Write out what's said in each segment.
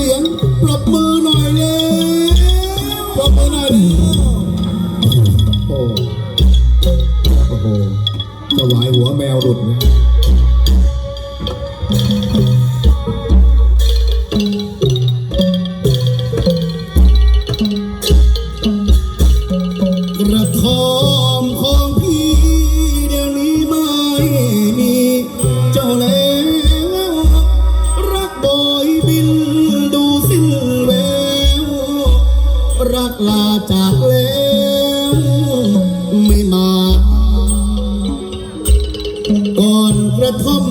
สียงปรบมือหน่อยเลยปรบมือหน่อยเลยโอ้โอ้โหถวายหัวแมวหลุดนะกระทอ ก่อนกระท่อม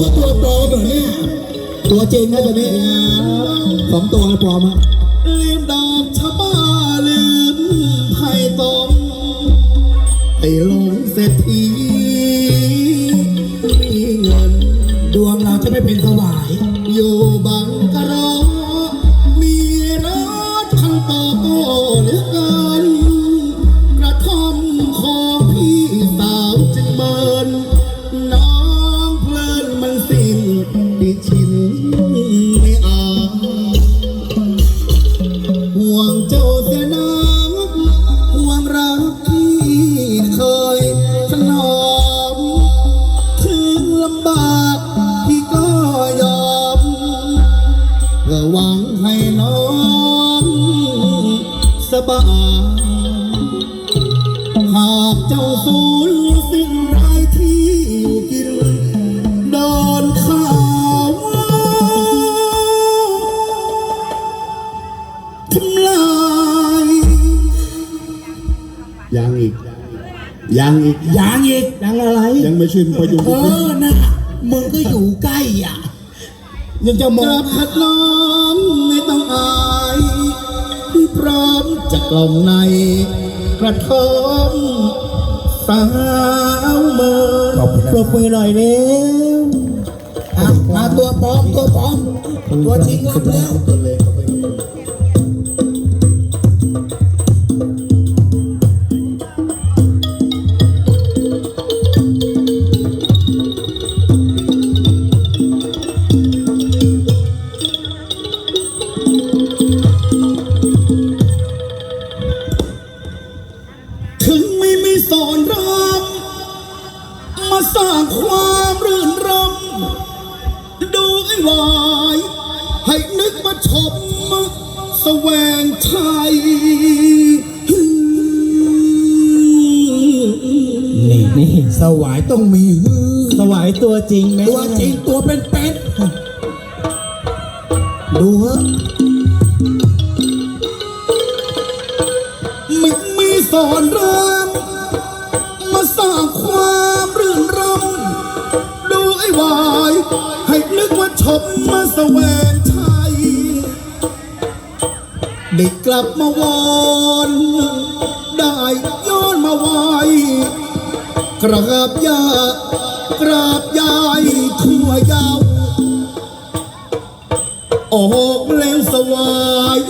มึงก็ตัวปลอมเหรอเนี่ย ตัวจริงนะตัวนี้สองตัวปลอมอะลืมดอกชะบ้าลืมไผ่ต้มไอ้ลงเศรษฐีมีเงิน ดวงเราจะไม่เป็นสวาย อยู่บัง ยังอีกยังอีกยังอะไร ยังไม่ชินพยุงเออน่ะมึงก็อยู่ใกล้อะยังจะมองพัดน้องไม่ต้องอายพี่พร้อมจะกล่อมในกระทมสาวเมือปรบมือหน่อยเร็วอะมาตัวปลอมตัวปลอมตัวจริงรับแล้ว มาสร้างความรื่นรำดูไอ้วาย ให้นึกมาชมแสวงชัยนี่นี่สวายต้องมีฮือสวายตัวจริงไหมตัวจริงตัวเป็นเป็ดดูฮะไม่ กลับมาวอนได้ย้อนมาไหวกราบยากราบยายทั่วยาว ออกเล่นสวาย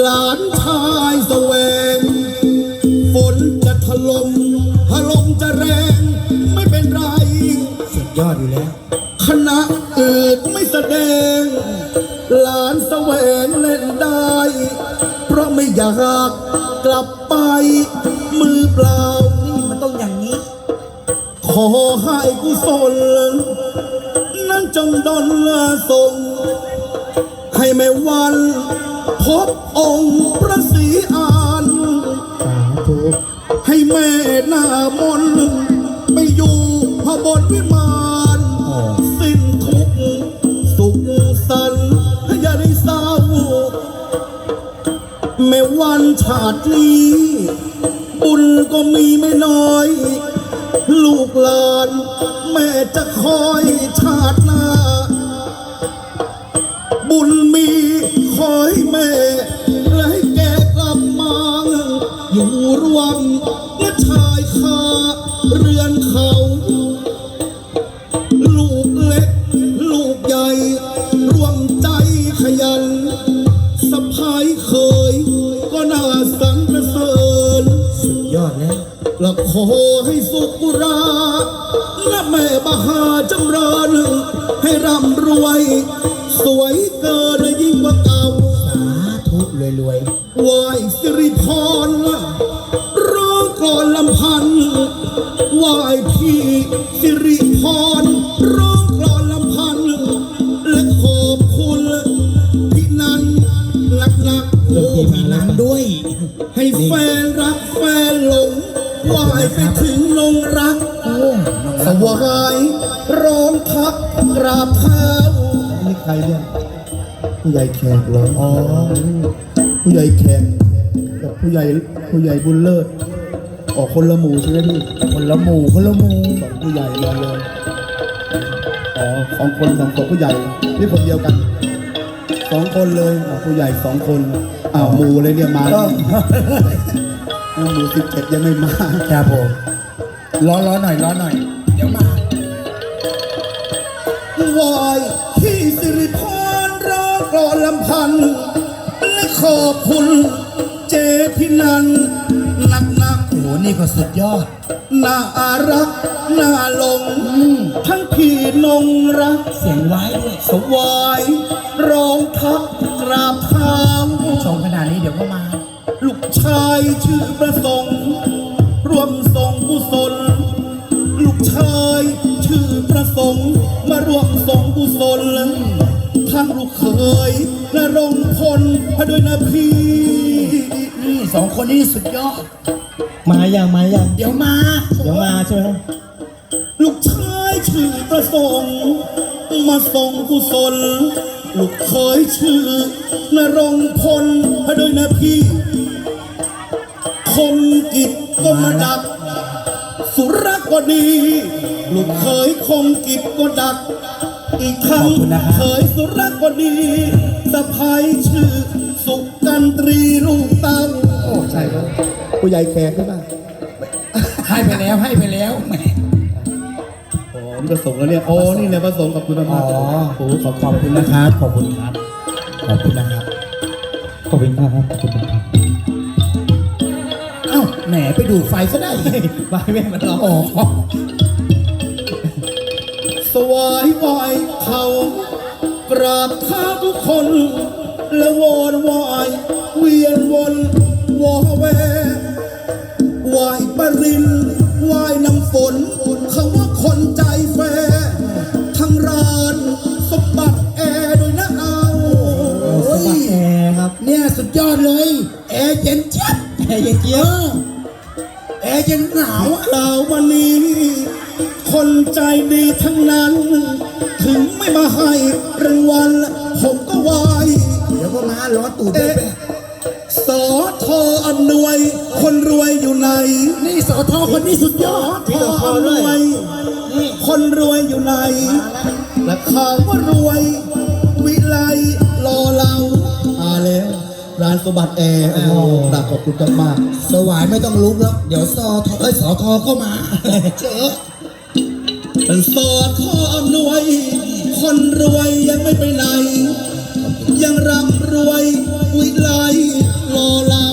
หลานชายแสวง ฝนจะถล่มถล่มจะแรง ไม่เป็นไร สุดยอดอยู่แล้ว นั้นจงดลส่ง ให้แม่วัน พบองค์พระศรีอานให้แม่หน้ามนไปอยู่พระบนวิมานสิ้นทุกสุขสันต์อย่าได้เศร้าแม้วันชาตินี้ บุญก็มีไม่น้อย ลูกหลาน แม่จะคอยชาติหน้า บุญมีคอยแม่ ขอให้สุขราและแม่มหาจำเริญให้ร่ำรวย สวยเกินยิ่งกว่าเก่าสาธุรวยรวยไหวสิริพรร้องกลอนลำพันธ์ไหวพี่สิริพรร้องกลอนลำพัน และขอบคุณพี่นันหนักหนักๆโอ้มีน้ำด้วย ให้แฟนรักแฟนหลง ไหวไปถึงลงรักโอ้สวายร้องทักกราบเท้านี่ใครเนี่ยผู้ใหญ่แขกเหรออ๋อผู้ใหญ่แขกกับผู้ใหญ่ผู้ใหญ่บุญเลิศออกคนละหมู่ใช่ไหมพี่คนละหมู่คนละหมู่สองผู้ใหญ่มาเลยอ๋อสองคนสองคนผู้ใหญ่นี่คนเดียวกันสองคนเลยอ๋อผู้ใหญ่สองคนอ้าวหมู่เลยเนี่ยมา ก็หมู่สิบเจ็ดยังไม่มาครับผมรอรอหน่อยรอหน่อย เดี๋ยวมาวายที่สิริพรร้องกลอนลำพันธ์และขอบคุณเจพินันหนักหนักโอ้โหนี่ก็สุดยอดๆน่ารัก น่าหลง ทั้งพี่นงรัก เสียงไว้ด้วย สวายร้องทักกราบเท้าชมขนาดนี้เดี๋ยวก็มา ลูกชายชื่อประสงค์ร่วมส่งกุศล ลูกชายชื่อประสงค์มาร่วมส่งกุศลท่านลูกเขยและรงพลพด้วยนะพี่สองคนนี้สุดยอด มาอย่างมาอย่างเดี๋ยวมา เดี๋ยวมาใช่ไหมลูกชายชื่อประสงค์ มาส่งกุศล ลูกเขยชื่อนรงพลพด้วยนะพี่ คมกิจก็มาดัก สุรก็ดีลูกเขยคงกิจก็ดัก อีกครั้งขอบคุณนะครับเขยสุรก็ดีสะพายชื่อ สุกันตรีลูกเตังโอ้ใช่ครับผู้ใหญ่แขกใช่ป่ะให้ไปแล้วให้ไปแล้วแหมอ๋อนี่ประสงค์แล้วเนี่ยอ๋อนี่เนี่ยประสงค์กับคุณมากอ๋อโอ้ขอบขอบคุณนะครับขอบคุณครับขอบคุณนะครับขอบคุณครับขอบคุณครับเอ้า แหมไปดูดไฟซะได้บายแม่มันร้องอ๋อสวายไหวเขากราบเท้าทุกคน และวอนไหวเวียนวนวอแวไหวปรินไหวน้ำฝนเขาว่าคนใจแฟร์ทั้งร้านสมบัติแอร์ด้วยนะเอาสบัดแอร์ครับ เนี่ยสุดยอดเลย แอร์เย็นเจี๊ยบ แอร์เย็นเจี๊ยบแอ ร์เย็นหนาวอะกล่าววันนี้ คนใจดีทั้งนั้น ถึงไม่มาให้รางวัลผมก็ไหวเดี๋ยวก็มาล้อตูดด้วยแปะสอทออำนวย คนรวยอยู่ไหนนี่สอทอคนนี้สุดยอดทออำนวย คนรวยอยู่ไหนและข่าวว่ารวย ร้านสมบัติแอร์โอ้โหกราบขอบคุณมากสวายไม่ต้องลุกแล้ว เดี๋ยวสอทอเอ้ยสอทอก็มาๆเจอเป็นสอทออำนวย คนรวยยังไม่ไปไหน ยังร่ำรวยวิไลรอเรา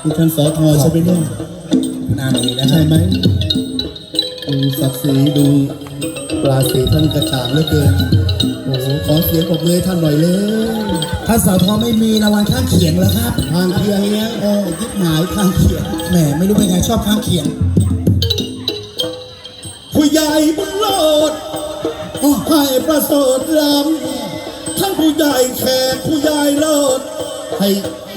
คุณท่านสอทอใช่ไหมเนี่ยนานนี้นะใช่ไหมดูศักดิ์ศรีดูปราศีท่านกระจ่างเหลือเกินโอ้โห ขอเสียงปรบมือให้ท่านหน่อยเลยถ้าสอทอไม่มีรางวัลข้างเคียงแล้วครับทางเคียงเนี้ยโอ้ยิบหมายทางเคียงแหมไม่รู้เป็นไงชอบข้างเคียงผู้ใหญ่บุญโลดอ๋อให้ประเสริฐล้ำท่านผู้ใหญ่แขกผู้ใหญ่เลิศให้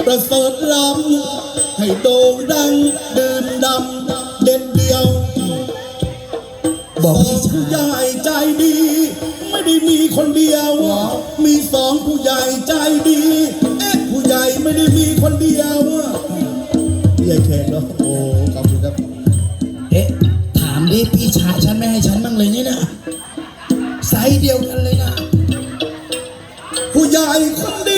ประเสริฐล้ำให้โด่งดังดื่มดำเด็ดเดียว บอกสองพี่ชาผู้ยใหญ่ใจดี ไม่ได้มีคนเดียว มีสองผู้ใหญ่ใจดี เอ๊ะผู้ใหญ่ไม่ได้มีคนเดียวผู้ใหญ่แขกเนาะโอ้ขอบคุณครับ เอ๊ะ ถามดิพี่ชายฉันไม่ให้ฉันบ้างเลยนี่นะไซส์เดียวกันเลยนะ ผู้ใหญ่คนดี